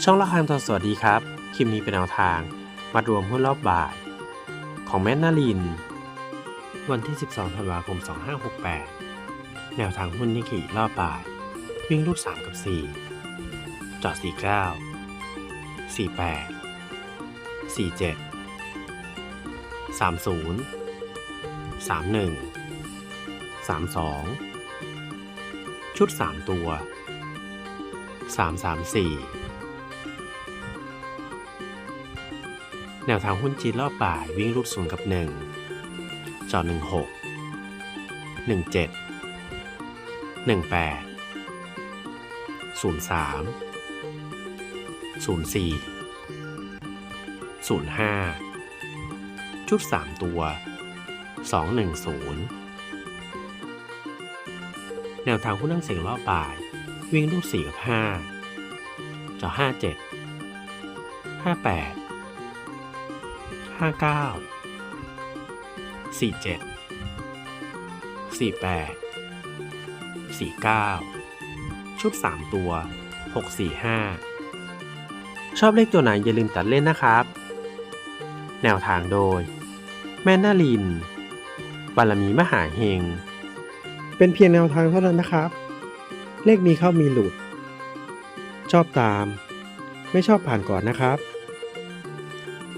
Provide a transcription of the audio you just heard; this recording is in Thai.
ช่องละครทองสวัสดีครับ คลิปนี้เป็นแนวทาง มารวมหุ้นรอบบ่าย ของแม่นาลิน วันที่ 12 ธันวาคม 2568 แนวทางหุ้นนิกเกิรอบบ่าย วิ่งรูด3กับ4จอด49 48 47 30 31 32 ชุด 3 ตัว 334 แนวทางหุ้นจีนรอบบ่ายวิ่งรูดศูนย์กับ 1 จอ 16 17 18 03 04 05 ชุด 3 ตัว 210 แนวทางหุ้นนั่งเสียงรอบบ่าย วิ่งรูด4กับ 5 จอ 57 58 59 47 48 49ชุด3ตัว645ชอบเลขตัวไหนอย่าลืมตัดเล่นนะครับ แนวทางโดย แม่นาลินบารมีมหาเฮง เป็นเพียงแนวทางเท่านั้นนะครับ เลขมีเข้ามีหลุด ชอบตาม ไม่ชอบผ่านก่อนนะครับ